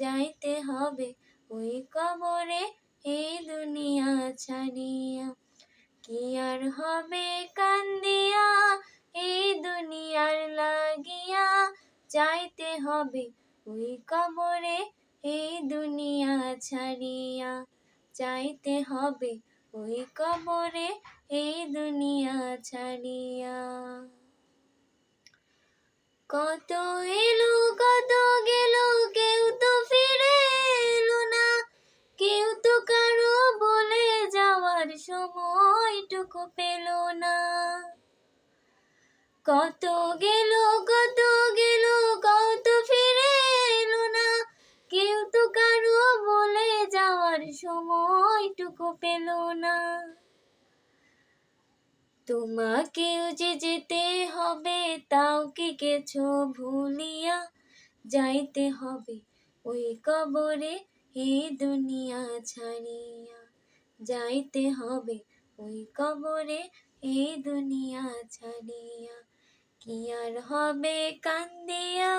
যাইতে হবে। ওই কবরে এই দুনিয়া ছাড়িয়া কি আর হবে কান্দিয়া? এই দুনিয়ার লাগিয়া যাইতে হবে। ওই কবরে এই দুনিয়া ছাড়িয়া যাইতে হবে। ওই কবরে এই দুনিয়া ছাড়িয়া। কত এলো, কত গেল পেল না। কত গেল কত গেল, কত ফিরে এলো না। কেউ তো কারও বলে যাওয়ার সময়টুকু পেল না। তোমাকেও যে যেতে হবে, তাও কি কিছু ভুলিয়া যাইতে হবে? ওই কবরে এই দুনিয়া ছাড়িয়া যাইতে হবে। ওই কবরে এই দুনিয়া ছাড়িয়া কি আর হবে কান্দিয়া?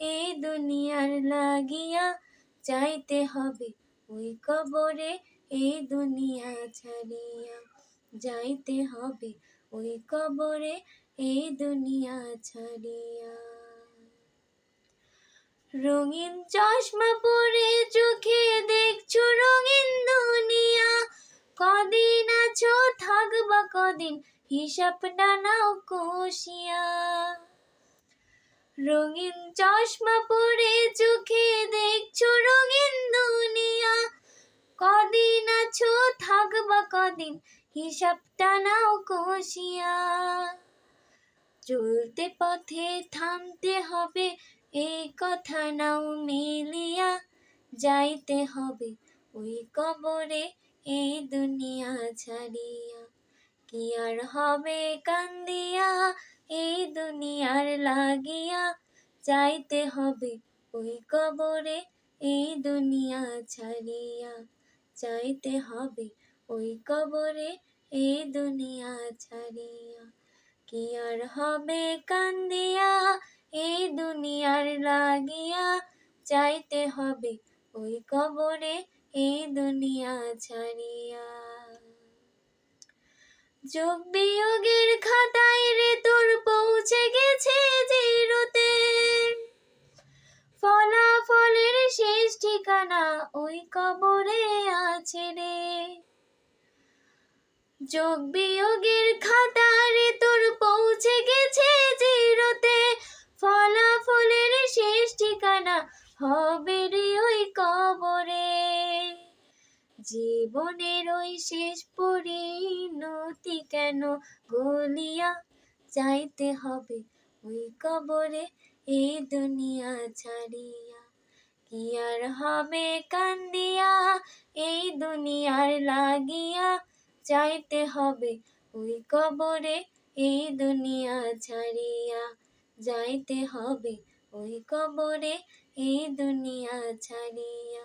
এই দুনিয়ার লাগিয়া যাইতে হবে। ওই কবরে এই দুনিয়া ছাড়িয়া যাইতে হবে। ওই কবরে এই দুনিয়া ছাড়িয়া। রঙিন চশমা পরে চোখে দেখছ রঙিন কদিন হিসাব নাও কষিয়া। রঙিন চশমা পরে চোখে দেখছ রঙিন দুনিয়া। কদিন আছো থাকবা কদিন হিসাবটা নাও কষিয়া। চলতে পথে থামতে হবে এই কথা নাও মিলিয়া। যাইতে হবে ওই কবরে এই দুনিয়া ছাড়িয়া। কি আর হবে কান্দিয়া? এই দুনিয়ার লাগিয়া যাইতে হবে ওই কবরে, এই দুনিয়া ছাড়িয়া যাইতে হবে ওই কবরে, এই দুনিয়া ছাড়িয়া। কি আর হবে কান্দিয়া? এই দুনিয়ার লাগিয়া যাইতে হবে ওই কবরে, এই দুনিয়া ছাড়িয়া। যোগ বিয়োগের খাতায় রে তোর পৌঁছে গেছে জিরোতে। ফলাফলের শেষ ঠিকানা ওই কবরে আছে রে। যোগ বিয়োগের খাতারে তোর পৌঁছে গেছে জিরোতে। ফলাফলের শেষ ঠিকানা হবে রে ওই কবরে। জীবনের ওই শেষ পরিণতি কেন গলিয়া যাইতে হবে? ওই কবরে এই দুনিয়া ছাড়িয়া কি আর হবে কান্দিয়া? এই দুনিয়ার লাগিয়া যাইতে হবে। ওই কবরে এই দুনিয়া ছাড়িয়া যাইতে হবে। ওই কবরে এই দুনিয়া ছাড়িয়া